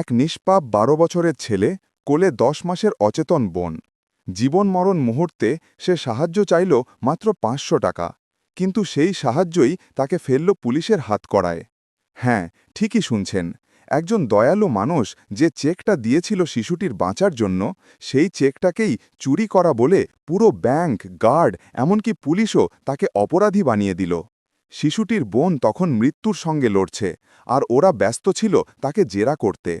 এক নিষ্পাপ বারো বছরের ছেলে, কোলে দশ মাসের অচেতন বোন। জীবন মরণ মুহূর্তে সে সাহায্য চাইল মাত্র পাঁচশো টাকা, কিন্তু সেই সাহায্যই তাকে ফেলল পুলিশের হাত করায় হ্যাঁ ঠিকই শুনছেন, একজন দয়ালু মানুষ যে চেকটা দিয়েছিল শিশুটির বাঁচার জন্য, সেই চেকটাকেই চুরি করা বলে পুরো ব্যাংক, গার্ড, এমনকি পুলিশও তাকে অপরাধী বানিয়ে দিল। শিশুটির বোন তখন মৃত্যুর সঙ্গে লড়ছে, আর ওরা ব্যস্ত ছিল তাকে জেরা করতে।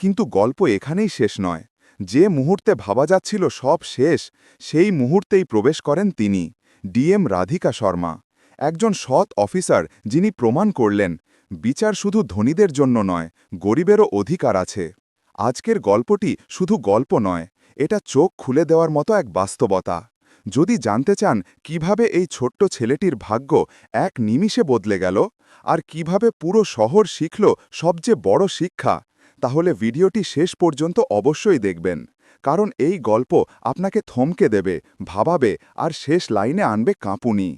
কিন্তু গল্প এখানেই শেষ নয়। যে মুহূর্তে ভাবা যাচ্ছিল সব শেষ, সেই মুহূর্তেই প্রবেশ করেন তিনি, ডিএম রাধিকা শর্মা। একজন সৎ অফিসার যিনি প্রমাণ করলেন, বিচার শুধু ধনীদের জন্য নয়, গরিবেরও অধিকার আছে। আজকের গল্পটি শুধু গল্প নয়, এটা চোখ খুলে দেওয়ার মতো এক বাস্তবতা। যদি জানতে চান কীভাবে এই ছোট্ট ছেলেটির ভাগ্য এক নিমিষে বদলে গেল আর কীভাবে পুরো শহর শিখল সবচেয়ে বড় শিক্ষা, তাহলে ভিডিওটি শেষ পর্যন্ত অবশ্যই দেখবেন। কারণ এই গল্প আপনাকে থমকে দেবে, ভাবাবে আর শেষ লাইনে আনবে কাঁপুনি।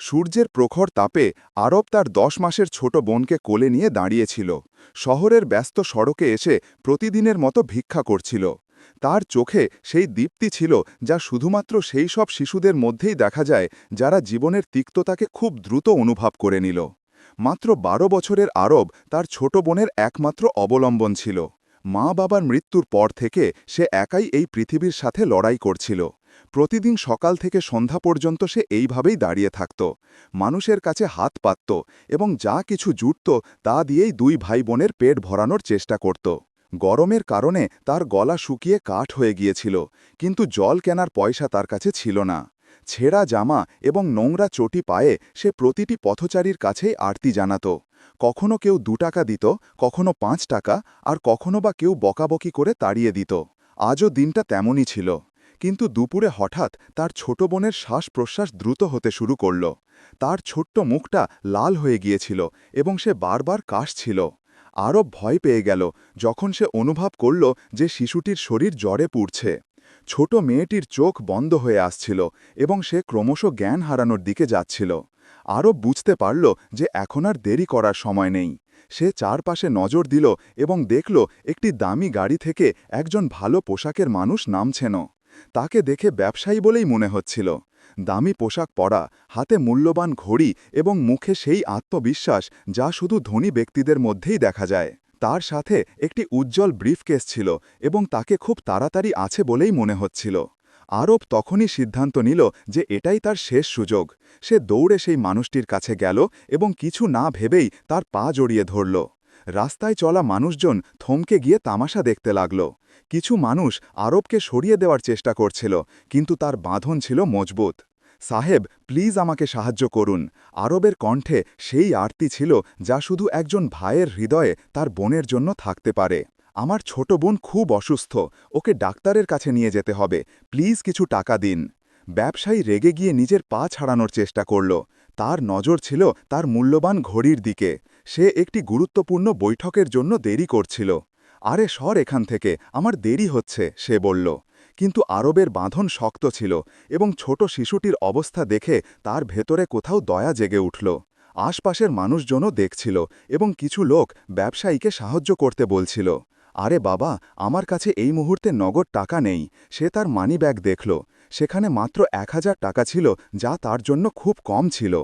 সূর্যের প্রখর তাপে আরব তার দশ মাসের ছোট বোনকে কোলে নিয়ে দাঁড়িয়েছিল। শহরের ব্যস্ত সড়কে এসে প্রতিদিনের মতো ভিক্ষা করছিল। তার চোখে সেই দীপ্তি ছিল যা শুধুমাত্র সেই সব শিশুদের মধ্যেই দেখা যায় যারা জীবনের তিক্ততাকে খুব দ্রুত অনুভব করে নিল। মাত্র বারো বছরের আরব তার ছোট বোনের একমাত্র অবলম্বন ছিল। মা বাবার মৃত্যুর পর থেকে সে একাই এই পৃথিবীর সাথে লড়াই করছিল। প্রতিদিন সকাল থেকে সন্ধ্যা পর্যন্ত সে এইভাবেই দাঁড়িয়ে থাকত। মানুষের কাছে হাত পাতত এবং যা কিছু জুটত তা দিয়েই দুই ভাই বোনের পেট ভরানোর চেষ্টা করত। গরমের কারণে তার গলা শুকিয়ে কাঠ হয়ে গিয়েছিল, কিন্তু জল কেনার পয়সা তার কাছে ছিল না। ছেঁড়া জামা এবং নোংরা চটি পায়ে সে প্রতিটি পথচারীর কাছেই আরতি জানাত। কখনো কেউ দু টাকা দিত, কখনো পাঁচ টাকা, আর কখনো বা কেউ বকাবকি করে তাড়িয়ে দিত। আজও দিনটা তেমনই ছিল। কিন্তু দুপুরে হঠাৎ তার ছোট বোনের শ্বাস প্রশ্বাস দ্রুত হতে শুরু করল। তার ছোট্ট মুখটা লাল হয়ে গিয়েছিল এবং সে বারবার কাশছিল। আরও ভয় পেয়ে গেল যখন সে অনুভব করল যে শিশুটির শরীর জ্বরে পুড়ছে। ছোট মেয়েটির চোখ বন্ধ হয়ে আসছিল এবং সে ক্রমশ জ্ঞান হারানোর দিকে যাচ্ছিল। আরও বুঝতে পারল যে এখন আর দেরি করার সময় নেই। সে চারপাশে নজর দিল এবং দেখল একটি দামি গাড়ি থেকে একজন ভালো পোশাকের মানুষ নামছেন তাকে দেখে ব্যবসায়ী বলেই মনে হচ্ছিল। দামি পোশাক পরা, হাতে মূল্যবান ঘড়ি এবং মুখে সেই আত্মবিশ্বাস যা শুধু ধনী ব্যক্তিদের মধ্যেই দেখা যায়। তার সাথে একটি উজ্জ্বল ব্রিফকেস ছিল এবং তাকে খুব তাড়াতাড়ি আছে বলেই মনে হচ্ছিল। আরব তখনই সিদ্ধান্ত নিল যে এটাই তার শেষ সুযোগ। সে দৌড়ে সেই মানুষটির কাছে গেল এবং কিছু না ভেবেই তার পা জড়িয়ে ধরল। রাস্তায় চলা মানুষজন থমকে গিয়ে তামাশা দেখতে লাগল। কিছু মানুষ আরবকে সরিয়ে দেওয়ার চেষ্টা করছিল, কিন্তু তার বাঁধন ছিল মজবুত। সাহেব, প্লিজ আমাকে সাহায্য করুন। আরবের কণ্ঠে সেই আরতি ছিল যা শুধু একজন ভাইয়ের হৃদয়ে তার বোনের জন্য থাকতে পারে। আমার ছোট বোন খুব অসুস্থ, ওকে ডাক্তারের কাছে নিয়ে যেতে হবে। প্লিজ কিছু টাকা দিন। ব্যবসায়ী রেগে গিয়ে নিজের পা ছাড়ানোর চেষ্টা করল। তার নজর ছিল তার মূল্যবান ঘড়ির দিকে। সে একটি গুরুত্বপূর্ণ বৈঠকের জন্য দেরি করছিল। আরে সর এখান থেকে, আমার দেরি হচ্ছে, সে বলল। কিন্তু আরবের বাঁধন শক্ত ছিল এবং ছোট শিশুটির অবস্থা দেখে তার ভেতরে কোথাও দয়া জেগে উঠল। আশপাশের মানুষজনও দেখছিল এবং কিছু লোক ব্যবসায়ীকে সাহায্য করতে বলছিল। আরে বাবা, আমার কাছে এই মুহূর্তে নগদ টাকা নেই, সে তার মানি ব্যাগ দেখল। সেখানে মাত্র এক হাজার টাকা ছিল, যা তার জন্য খুব কম ছিল।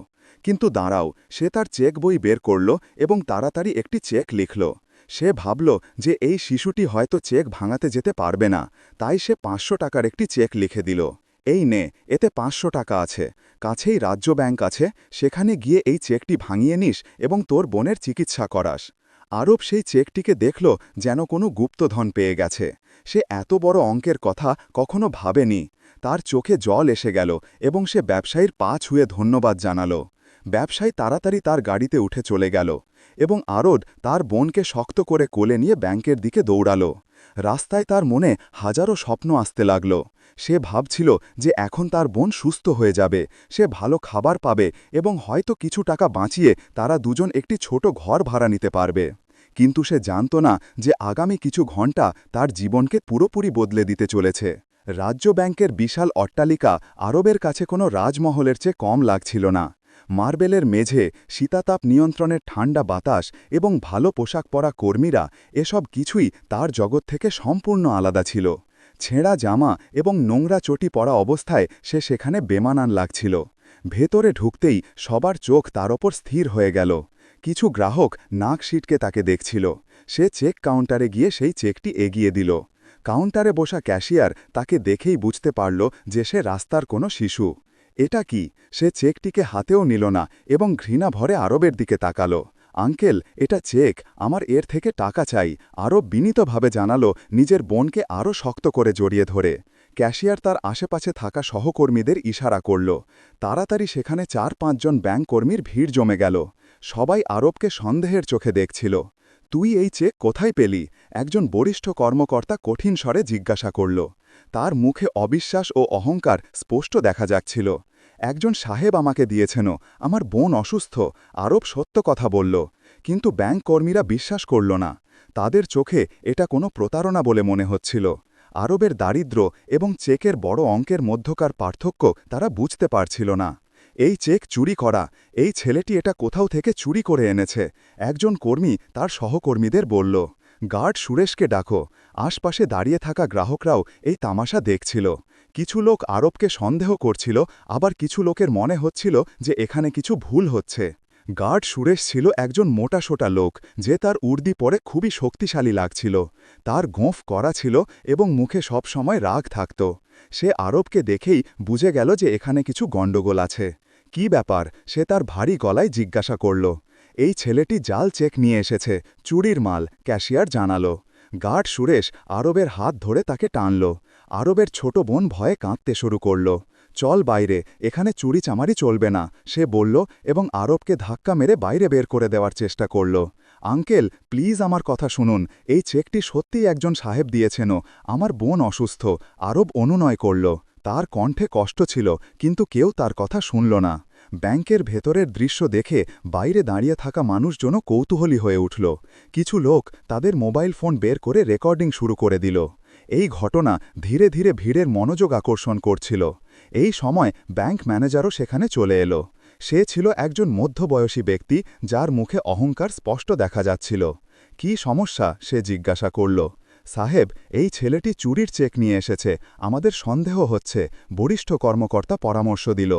কিন্তু দাঁড়াও, সে তার চেক বই বের করল এবং তাড়াতাড়ি একটি চেক লিখল। সে ভাবল যে এই শিশুটি হয়তো চেক ভাঙাতে যেতে পারবে না, তাই সে পাঁচশো টাকার একটি চেক লিখে দিল। এই নে, এতে পাঁচশো টাকা আছে, কাছেই রাজ্য ব্যাংক আছে, সেখানে গিয়ে এই চেকটি ভাঙিয়ে নিস এবং তোর বোনের চিকিৎসা করাস। আরব সেই চেকটিকে দেখল যেন কোনো গুপ্তধন পেয়ে গেছে। সে এত বড় অঙ্কের কথা কখনো ভাবেনি। তার চোখে জল এসে গেল এবং সে ব্যবসায়ীর পা ছুঁয়ে ধন্যবাদ জানালো। ব্যবসায়ী তাড়াতাড়ি তার গাড়িতে উঠে চলে গেল এবং আরদ তার বোনকে শক্ত করে কোলে নিয়ে ব্যাংকের দিকে দৌড়াল। রাস্তায় তার মনে হাজারো স্বপ্ন আসতে লাগল। সে ভাবছিল যে এখন তার বোন সুস্থ হয়ে যাবে, সে ভালো খাবার পাবে এবং হয়তো কিছু টাকা বাঁচিয়ে তারা দুজন একটি ছোট ঘর ভাড়া নিতে পারবে। কিন্তু সে জানত না যে আগামী কিছু ঘণ্টা তার জীবনকে পুরোপুরি বদলে দিতে চলেছে। রাজ্য ব্যাংকের বিশাল অট্টালিকা আরবের কাছে কোনো রাজমহলের চেয়ে কম লাগছিল না। মার্বেলের মেঝে শীতাতাপ নিয়ন্ত্রণের ঠান্ডা বাতাস এবং ভালো পোশাক পরা কর্মীরা এসব কিছুই তার জগৎ থেকে সম্পূর্ণ আলাদা ছিল। ছেঁড়া জামা এবং নোংরা চটি পরা অবস্থায় সে সেখানে বেমানান লাগছিল। ভেতরে ঢুকতেই সবার চোখ তার ওপর স্থির হয়ে গেল। কিছু গ্রাহক নাক সিটকে তাকে দেখছিল। সে চেক কাউন্টারে গিয়ে সেই চেকটি এগিয়ে দিল। কাউন্টারে বসা ক্যাশিয়ার তাকে দেখেই বুঝতে পারল যে সে রাস্তার কোনো শিশু। এটা কি? সে চেকটিকে হাতেও নিল না এবং ঘৃণা ভরে আরবের দিকে তাকালো। আঙ্কেল, এটা চেক। আমার এর থেকে টাকা চাই। আরও বিনীতভাবে জানালো, নিজের বোনকে আরও শক্ত করে জড়িয়ে ধরে। ক্যাশিয়ার তার আশেপাশে থাকা সহকর্মীদের ইশারা করল। তাড়াতাড়ি সেখানে চার পাঁচজন ব্যাংক কর্মীর ভিড় জমে গেল। সবাই আরবকে সন্দেহের চোখে দেখছিল। তুই এই চেক কোথায় পেলি? একজন বরিষ্ঠ কর্মকর্তা কঠিন স্বরে জিজ্ঞাসা করল। তার মুখে অবিশ্বাস ও অহংকার স্পষ্ট দেখা যাচ্ছিল। একজন সাহেব আমাকে দিয়েছেন আমার বোন অসুস্থ, আরব সত্য কথা বলল, কিন্তু ব্যাংক কর্মীরা বিশ্বাস করল না। তাদের চোখে এটা কোনো প্রতারণা বলে মনে হচ্ছিল। আরবের দারিদ্র এবং চেকের বড় অঙ্কের মধ্যকার পার্থক্য তারা বুঝতে পারছিল না। এই চেক চুরি করা, এই ছেলেটি এটা কোথাও থেকে চুরি করে এনেছে, একজন কর্মী তার সহকর্মীদের বলল। গার্ড সুরেশকে ডাকো। আশপাশে দাঁড়িয়ে থাকা গ্রাহকরাও এই তামাশা দেখছিল। কিছু লোক আরবকে সন্দেহ করছিল, আবার কিছু লোকের মনে হচ্ছিল যে এখানে কিছু ভুল হচ্ছে। গার্ড সুরেশ ছিল একজন মোটাসোটা লোক, যে তার উর্দি পরে খুবই শক্তিশালী লাগছিল। তার গোঁফ করা ছিল এবং মুখে সব সময় রাগ থাকত। সে আরবকে দেখেই বুঝে গেল যে এখানে কিছু গণ্ডগোল আছে। কি ব্যাপার? সে তার ভারী গলায় জিজ্ঞাসা করল। এই ছেলেটি জাল চেক নিয়ে এসেছে, চুরির মাল, ক্যাশিয়ার জানালো। গার্ড সুরেশ আরবের হাত ধরে তাকে টানল। আরবের ছোট বোন ভয়ে কাঁদতে শুরু করল। চল বাইরে, এখানে চুরি চামারি চলবে না, সে বলল এবং আরবকে ধাক্কা মেরে বাইরে বের করে দেওয়ার চেষ্টা করল। আঙ্কেল, প্লিজ আমার কথা শুনুন, এই চেকটি সত্যিই একজন সাহেব দিয়েছেন আমার বোন অসুস্থ। আরব অনুনয় করল। তার কণ্ঠে কষ্ট ছিল, কিন্তু কেউ তার কথা শুনল না। ব্যাংকের ভেতরের দৃশ্য দেখে বাইরে দাঁড়িয়ে থাকা মানুষজনও কৌতূহলী হয়ে উঠল। কিছু লোক তাদের মোবাইল ফোন বের করে রেকর্ডিং শুরু করে দিল। এই ঘটনা ধীরে ধীরে ভিড়ের মনোযোগ আকর্ষণ করছিল। এই সময় ব্যাংক ম্যানেজারও সেখানে চলে এলো। সে ছিল একজন মধ্যবয়সী ব্যক্তি যার মুখে অহংকার স্পষ্ট দেখা যাচ্ছিল। কি সমস্যা? সে জিজ্ঞাসা করল। সাহেব, এই ছেলেটি চুরির চেক নিয়ে এসেছে। আমাদের সন্দেহ হচ্ছে। বরিষ্ঠ কর্মকর্তা পরামর্শ দিল।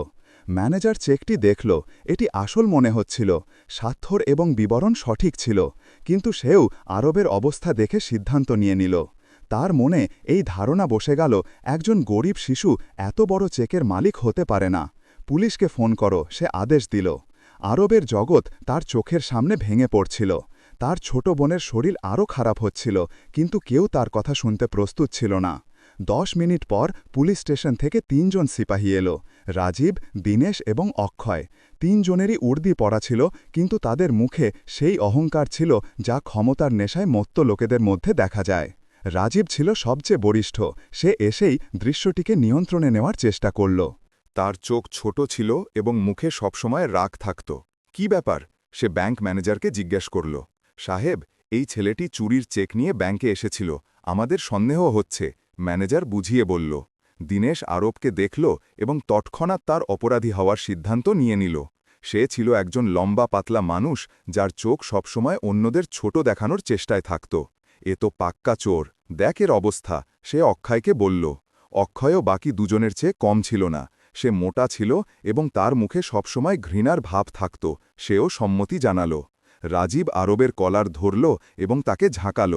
ম্যানেজার চেকটি দেখল, এটি আসল মনে হচ্ছিল, স্বাক্ষর এবং বিবরণ সঠিক ছিল, কিন্তু সেও আরবের অবস্থা দেখে সিদ্ধান্ত নিয়ে নিল। তার মনে এই ধারণা বসে গেল, একজন গরিব শিশু এত বড় চেকের মালিক হতে পারে না। পুলিশকে ফোন করো, সে আদেশ দিল। আরবের জগৎ তার চোখের সামনে ভেঙে পড়ছিল। তার ছোট বোনের শরীর আরও খারাপ হচ্ছিল, কিন্তু কেউ তার কথা শুনতে প্রস্তুত ছিল না। দশ মিনিট পর পুলিশ স্টেশন থেকে তিনজন সিপাহী এলো। রাজীব, দীনেশ এবং অক্ষয়। তিনজনেরই উর্দি পড়া ছিল, কিন্তু তাদের মুখে সেই অহংকার ছিল যা ক্ষমতার নেশায় মত্ত লোকেদের মধ্যে দেখা যায়। রাজীব ছিল সবচেয়ে বরিষ্ঠ, সে এসেই দৃশ্যটিকে নিয়ন্ত্রণে নেওয়ার চেষ্টা করল। তার চোখ ছোট ছিল এবং মুখে সবসময় রাগ থাকত। কি ব্যাপার? সে ব্যাংক ম্যানেজারকে জিজ্ঞেস করল। সাহেব, এই ছেলেটি চুরির চেক নিয়ে ব্যাংকে এসেছিল। আমাদের সন্দেহ হচ্ছে, ম্যানেজার বুঝিয়ে বলল। দীনেশ আরবকে দেখল এবং তৎক্ষণাৎ তার অপরাধী হওয়ার সিদ্ধান্ত নিয়ে নিল। সে ছিল একজন লম্বা পাতলা মানুষ যার চোখ সবসময় অন্যদের ছোট দেখানোর চেষ্টায় থাকত। এ তো পাক্কা চোর দেখের অবস্থা, সে অক্ষয়কে বলল। অক্ষয়ও বাকি দুজনের চেয়ে কম ছিল না। সে মোটা ছিল এবং তার মুখে সবসময় ঘৃণার ভাব থাকত, সেও সম্মতি জানাল। রাজীব আরবের কলার ধরল এবং তাকে ঝাঁকাল।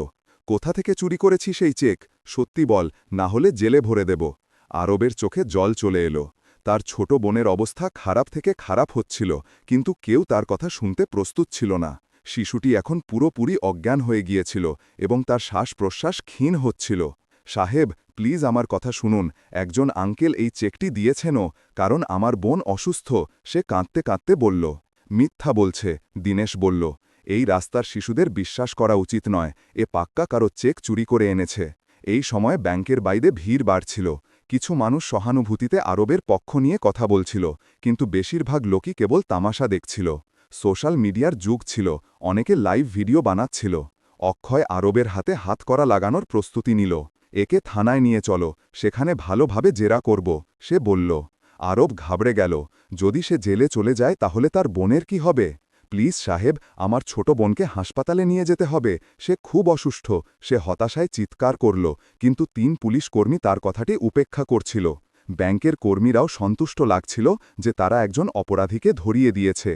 কোথা থেকে চুরি করেছি সেই চেক? সত্যি বল, না হলে জেলে ভরে দেব। আরবের চোখে জল চলে এলো। তার ছোট বোনের অবস্থা খারাপ থেকে খারাপ হচ্ছিল, কিন্তু কেউ তার কথা শুনতে প্রস্তুত ছিল না। শিশুটি এখন পুরোপুরি অজ্ঞান হয়ে গিয়েছিল এবং তার শ্বাস প্রশ্বাস ক্ষীণ হচ্ছিল। সাহেব, প্লিজ আমার কথা শুনুন, একজন আঙ্কেল এই চেকটি দিয়েছেনও, কারণ আমার বোন অসুস্থ, সে কাঁদতে কাঁদতে বলল। মিথ্যা বলছে, দীনেশ বলল। এই রাস্তার শিশুদের বিশ্বাস করা উচিত নয়, এ পাক্কা কারও চেক চুরি করে এনেছে। এই সময় ব্যাংকের বাইরে ভিড় বাড়ছিল। কিছু মানুষ সহানুভূতিতে আরবের পক্ষ নিয়ে কথা বলছিল, কিন্তু বেশিরভাগ লোকই কেবল তামাশা দেখছিল। সোশ্যাল মিডিয়ার যুগ ছিল, অনেকে লাইভ ভিডিও বানাচ্ছিল। অক্ষয় আরবের হাতে হাত করা লাগানোর প্রস্তুতি নিল। একে থানায় নিয়ে চলো, সেখানে ভালোভাবে জেরা করব, সে বলল। আরব ঘাবড়ে গেল, যদি সে জেলে চলে যায় তাহলে তার বোনের কি হবে? প্লিজ সাহেব, আমার ছোট বোনকে হাসপাতালে নিয়ে যেতে হবে। সে খুব অসুস্থ। সে হতাশায় চিৎকার করল, কিন্তু তিন পুলিশ কর্মী তার কথাটি উপেক্ষা করছিল। ব্যাংকের কর্মীরাও সন্তুষ্ট লাগছিল যে তারা একজন অপরাধীকে ধরিয়ে দিয়েছে।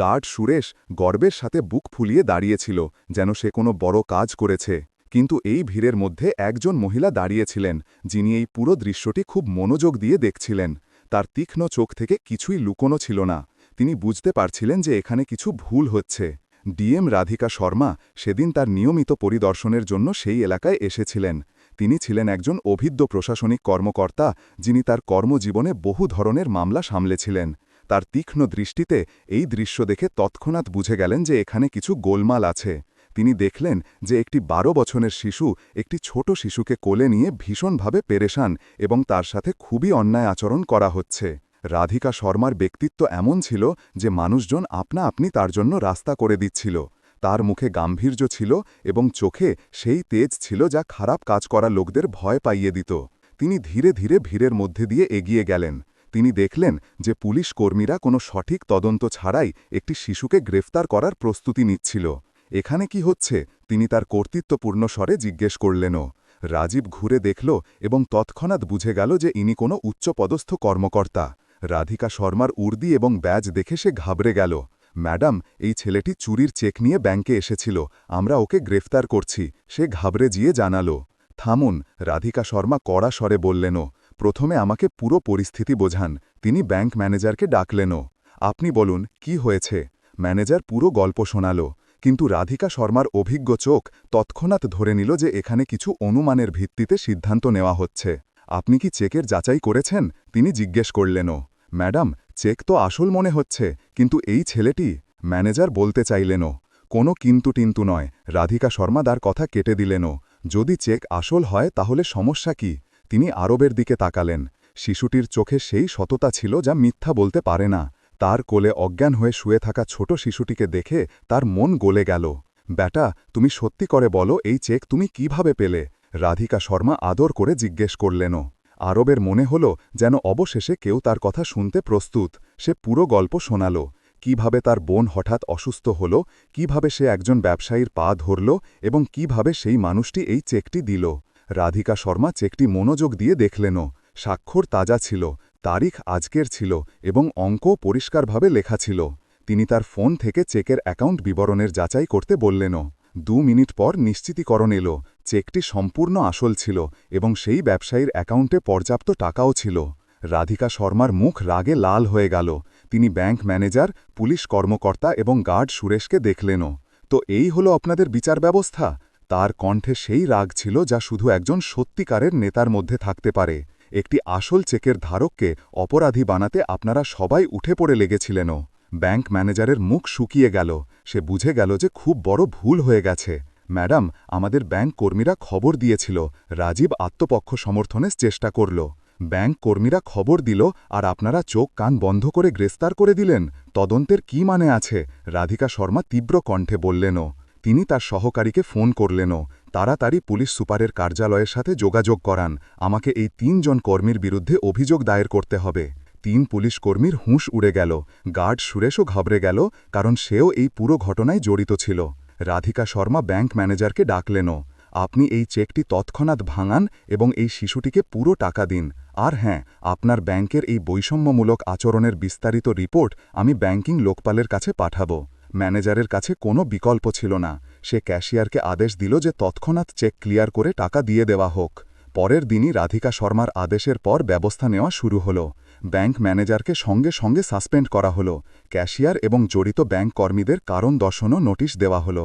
গার্ড সুরেশ গর্বের সাথে বুক ফুলিয়ে দাঁড়িয়েছিল যেন সে কোনো বড় কাজ করেছে। কিন্তু এই ভিড়ের মধ্যে একজন মহিলা দাঁড়িয়েছিলেন, যিনি এই পুরো দৃশ্যটি খুব মনোযোগ দিয়ে দেখছিলেন। তার তীক্ষ্ণ চোখ থেকে কিছুই লুকোনো ছিল না। তিনি বুঝতে পারছিলেন যে এখানে কিছু ভুল হচ্ছে। ডিএম রাধিকা শর্মা সেদিন তার নিয়মিত পরিদর্শনের জন্য সেই এলাকায় এসেছিলেন। তিনি ছিলেন একজন অভিজ্ঞ প্রশাসনিক কর্মকর্তা, যিনি তার কর্মজীবনে বহু ধরনের মামলা সামলেছিলেন। তার তীক্ষ্ণ দৃষ্টিতে এই দৃশ্য দেখে তৎক্ষণাৎ বুঝে গেলেন যে এখানে কিছু গোলমাল আছে। তিনি দেখলেন যে একটি বারো বছরের শিশু একটি ছোট শিশুকে কোলে নিয়ে ভীষণভাবে পেরেশান এবং তার সাথে খুবই অন্যায় আচরণ করা হচ্ছে। রাধিকা শর্মার ব্যক্তিত্ব এমন ছিল যে মানুষজন আপনা আপনি তার জন্য রাস্তা করে দিচ্ছিল। তার মুখে গাম্ভীর্য ছিল এবং চোখে সেই তেজ ছিল যা খারাপ কাজ করা লোকদের ভয় পাইয়ে দিত। তিনি ধীরে ধীরে ভিড়ের মধ্যে দিয়ে এগিয়ে গেলেন। তিনি দেখলেন যে পুলিশ কর্মীরা কোনো সঠিক তদন্ত ছাড়াই একটি শিশুকে গ্রেফতার করার প্রস্তুতি নিচ্ছিল। এখানে কি হচ্ছে? তিনি তার কর্তৃত্বপূর্ণ স্বরে জিজ্ঞেস করলেনও রাজীব ঘুরে দেখল এবং তৎক্ষণাৎ বুঝে গেল যে ইনি কোনো উচ্চপদস্থ কর্মকর্তা। রাধিকা শর্মার উর্দি এবং ব্যাজ দেখে সে ঘাবড়ে গেল। ম্যাডাম, এই ছেলেটি চুরির চেক নিয়ে ব্যাংকে এসেছিল। আমরা ওকে গ্রেফতার করছি। সে ঘাবড়ে গিয়ে জানালো, থামুন, রাধিকা শর্মা কড়া স্বরে বললেনও প্রথমে আমাকে পুরো পরিস্থিতি বোঝান। তিনি ব্যাংক ম্যানেজারকে ডাকলেনও আপনি বলুন, কি হয়েছে? ম্যানেজার পুরো গল্প শোনালো, কিন্তু রাধিকা শর্মার অভিজ্ঞ চোখ তৎক্ষণাৎ ধরে নিল যে এখানে কিছু অনুমানের ভিত্তিতে সিদ্ধান্ত নেওয়া হচ্ছে। আপনি কি চেকের যাচাই করেছেন? তিনি জিজ্ঞেস করলেনও ম্যাডাম, চেক তো আসল মনে হচ্ছে, কিন্তু এই ছেলেটি, ম্যানেজার বলতে চাইলেনও। কোনো কিন্তু টিন্তু নয়, রাধিকা শর্মা তার কথা কেটে দিলেনও। যদি চেক আসল হয়, তাহলে সমস্যা কি? তিনি আরবের দিকে তাকালেন। শিশুটির চোখে সেই সততা ছিল যা মিথ্যা বলতে পারে না। তার কোলে অজ্ঞান হয়ে শুয়ে থাকা ছোট শিশুটিকে দেখে তার মন গলে গেল। ব্যাটা, তুমি সত্যি করে বলো, এই চেক তুমি কীভাবে পেলে? রাধিকা শর্মা আদর করে জিজ্ঞেস করলেনও। আরবের মনে হল যেন অবশেষে কেউ তার কথা শুনতে প্রস্তুত। সে পুরো গল্প শোনাল। কীভাবে তার বোন হঠাৎ অসুস্থ হল, কীভাবে সে একজন ব্যবসায়ীর পা ধরল এবং কীভাবে সেই মানুষটি এই চেকটি দিল। রাধিকা শর্মা চেকটি মনোযোগ দিয়ে দেখলেনও। স্বাক্ষর তাজা ছিল, তারিখ আজকের ছিল এবং অঙ্ক পরিষ্কারভাবে লেখা ছিল। তিনি তার ফোন থেকে চেকের অ্যাকাউন্ট বিবরণের যাচাই করতে বললেনও। দু মিনিট পর নিশ্চিতীকরণ এলো। চেকটি সম্পূর্ণ আসল ছিল এবং সেই ব্যবসায়ীর অ্যাকাউন্টে পর্যাপ্ত টাকাও ছিল। রাধিকা শর্মার মুখ রাগে লাল হয়ে গেল। তিনি ব্যাংক ম্যানেজার, পুলিশ কর্মকর্তা এবং গার্ড সুরেশকে দেখলেনও। তো এই হলো আপনাদের বিচার ব্যবস্থা? তার কণ্ঠে সেই রাগ ছিল যা শুধু একজন সত্যিকারের নেতার মধ্যে থাকতে পারে। একটি আসল চেকের ধারককে অপরাধী বানাতে আপনারা সবাই উঠে পড়ে লেগেছিলেনও। ব্যাংক ম্যানেজারের মুখ শুকিয়ে গেল। সে বুঝে গেল যে খুব বড় ভুল হয়ে গেছে। ম্যাডাম, আমাদের ব্যাংক কর্মীরা খবর দিয়েছিল। রাজীব আত্মপক্ষ সমর্থনের চেষ্টা করল। ব্যাংক কর্মীরা খবর দিল আর আপনারা চোখ কান বন্ধ করে গ্রেফতার করে দিলেন। তদন্তের কি মানে আছে? রাধিকা শর্মা তীব্র কণ্ঠে বললেনও। তিনি তার সহকারীকে ফোন করলেনও। তাড়াতাড়ি পুলিশ সুপারের কার্যালয়ের সাথে যোগাযোগ করান। আমাকে এই তিনজন কর্মীর বিরুদ্ধে অভিযোগ দায়ের করতে হবে। তিন পুলিশ কর্মীর হুঁশ উড়ে গেল। গার্ড সুরেশও ঘাবড়ে গেল, কারণ সেও এই পুরো ঘটনায় জড়িত ছিল। রাধিকা শর্মা ব্যাংক ম্যানেজারকে ডাকলেনও আপনি এই চেকটি তৎক্ষণাৎ ভাঙান এবং এই শিশুটিকে পুরো টাকা দিন। আর হ্যাঁ আপনার ব্যাংকের এই বৈষম্যমূলক আচরণের বিস্তারিত রিপোর্ট আমি ব্যাংকিং লোকপালের কাছে পাঠাব। ম্যানেজারের কাছে কোনো বিকল্প ছিল না। সে ক্যাশিয়ারকে আদেশ দিল যে তৎক্ষণাৎ চেক ক্লিয়ার করে টাকা দিয়ে দেওয়া হোক। পরের দিনই রাধিকা শর্মার আদেশের পর ব্যবস্থা নেওয়া শুরু হল। ব্যাংক ম্যানেজারকে সঙ্গে সঙ্গে সাসপেন্ড করা হল। ক্যাশিয়ার এবং জড়িত ব্যাংক কর্মীদের কারণ দর্শনও নোটিশ দেওয়া হল।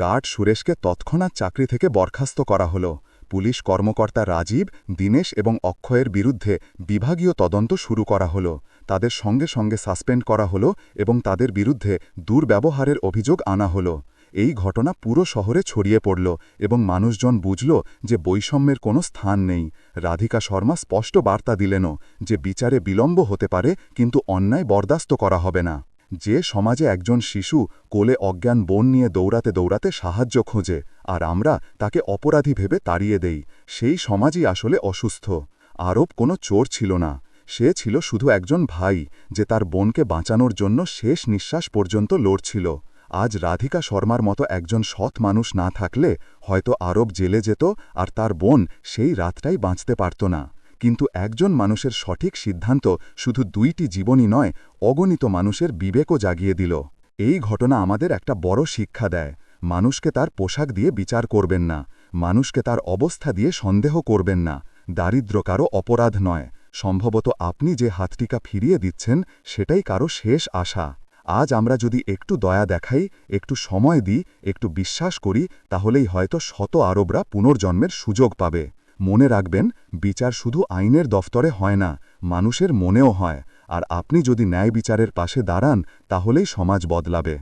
গার্ড সুরেশকে তৎক্ষণাৎ চাকরি থেকে বরখাস্ত করা হল। পুলিশ কর্মকর্তা রাজীব, দীনেশ এবং অক্ষয়ের বিরুদ্ধে বিভাগীয় তদন্ত শুরু করা হল। তাদের সঙ্গে সঙ্গে সাসপেন্ড করা হল এবং তাদের বিরুদ্ধে দুর্ব্যবহারের অভিযোগ আনা হল। এই ঘটনা পুরো শহরে ছড়িয়ে পড়ল এবং মানুষজন বুঝল যে বৈষম্যের কোনো স্থান নেই। রাধিকা শর্মা স্পষ্ট বার্তা দিলেনও যে বিচারে বিলম্ব হতে পারে, কিন্তু অন্যায় বরদাস্ত করা হবে না। যে সমাজে একজন শিশু কোলে অজ্ঞান বোন নিয়ে দৌড়াতে দৌড়াতে সাহায্য খোঁজে, আর আমরা তাকে অপরাধী ভেবে তাড়িয়ে দেই, সেই সমাজই আসলে অসুস্থ। আরব কোনো চোর ছিল না। সে ছিল শুধু একজন ভাই, যে তার বোনকে বাঁচানোর জন্য শেষ নিঃশ্বাস পর্যন্ত লড়ছিল। আজ রাধিকা শর্মার মতো একজন সৎ মানুষ না থাকলে হয়তো আরব জেলে যেত আর তার বোন সেই রাতটাই বাঁচতে পারত না। কিন্তু একজন মানুষের সঠিক সিদ্ধান্ত শুধু দুইটি জীবনই নয়, অগণিত মানুষের বিবেকও জাগিয়ে দিল। এই ঘটনা আমাদের একটা বড় শিক্ষা দেয়। মানুষকে তার পোশাক দিয়ে বিচার করবেন না। মানুষকে তার অবস্থা দিয়ে সন্দেহ করবেন না। দারিদ্র কারও অপরাধ নয়। সম্ভবত আপনি যে হাতটিকা ফিরিয়ে দিচ্ছেন, সেটাই কারও শেষ আশা। আজ আমরা যদি একটু দয়া দেখাই, একটু সময় দিই, একটু বিশ্বাস করি, তাহলেই হয়তো শত আরবরা পুনর্জন্মের সুযোগ পাবে। মনে রাখবেন, বিচার শুধু আইনের দফতরে হয় না, মানুষের মনেও হয়। আর আপনি যদি ন্যায় বিচারের পাশে দাঁড়ান, তাহলেই সমাজ বদলাবে।